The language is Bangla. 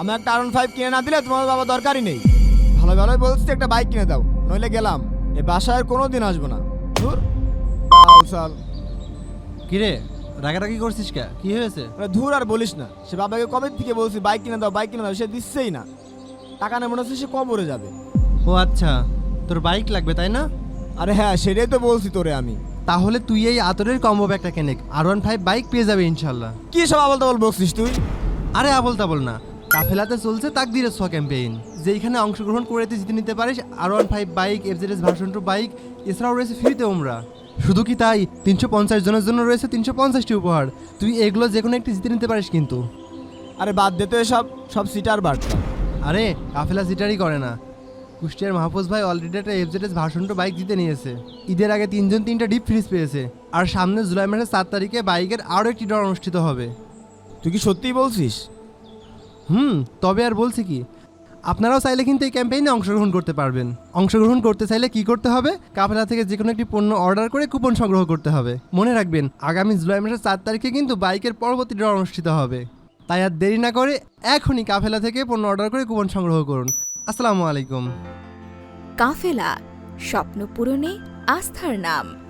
আমি একটা আরন ফাইভ কিনে না দিলে তোমার বাবা দরকারই নেই। ভালো ভালোই বলছি একটা বাইক কিনে দাও নইলে গেলাম। এ বাসায় আর কোনো দিন আসব না। ধুর। সাল। কিরে রাগারাগি করছিস কে? কি হয়েছে? আরে ধুর আর বলিস না। সে বাবাকে কবে থেকে বলছি বাইক কিনে দাও বাইক কিনে দাও সে দিচ্ছেই না। টাকা নেই মনে হচ্ছে সে কবরে যাবে। ও আচ্ছা তোর বাইক লাগবে তাই না? আরে হ্যাঁ সেটাই তো বলছি তোরে আমি। তাহলে তুই এই আতরের কম্বো ব্যাগটা কেনে আর ওয়ান ফাইভ বাইক পেয়ে যাবে ইনশাল্লাহ। কি সব আবল তাবল বলছিস তুই? আরে আবল তাবল না কাফেলাতে চলছে তাকদিরের ছ ক্যাম্পেইন যেইখানে অংশগ্রহণ করে তুই জিতে নিতে পারিস আর one five bike F Z S version two bike এছাড়াও রয়েছে ফ্রিতে ওমরা শুধু কি তাই? তিনশো পঞ্চাশ জনের জন্য রয়েছে তিনশো পঞ্চাশটি উপহার। তুই এগুলো যে কোনো একটি জিতে নিতে পারিস কিন্তু। আরে বাদ দে তো এসব সব সিটার বার্তা। আরে কাফেলা সিটারই করে না। কুষ্টিয়ার মাহফুজ ভাই অলরেডি একটা এফজেডএস ভার্সন টু বাইক জিতে নিয়েছে। ঈদের আগে তিনজন তিনটা ডিপ ফ্রিজ পেয়েছে। আর সামনে জুলাই মাসের সাত তারিখে বাইকের আরও একটি ডর অনুষ্ঠিত হবে। তুই কি সত্যিই বলছিস? হুম, তবে আর বলছি কি, আপনারাও চাইলে কিন্তু এই ক্যাম্পেইনে অংশগ্রহণ করতে পারবেন। অংশগ্রহণ করতে চাইলে কি করতে হবে? কাফেলা থেকে যে কোনো একটি পণ্য অর্ডার করে কুপন সংগ্রহ করতে হবে। মনে রাখবেন, আগামী জুলাই মাসের চার তারিখে কিন্তু বাইকের পরবর্তী ড্র অনুষ্ঠিত হবে। তাই আর দেরি না করে এখনই কাফেলা থেকে পণ্য অর্ডার করে কুপন সংগ্রহ করুন। আসসালামু আলাইকুম। কাফেলা, স্বপ্ন পূরণে আস্থার নাম।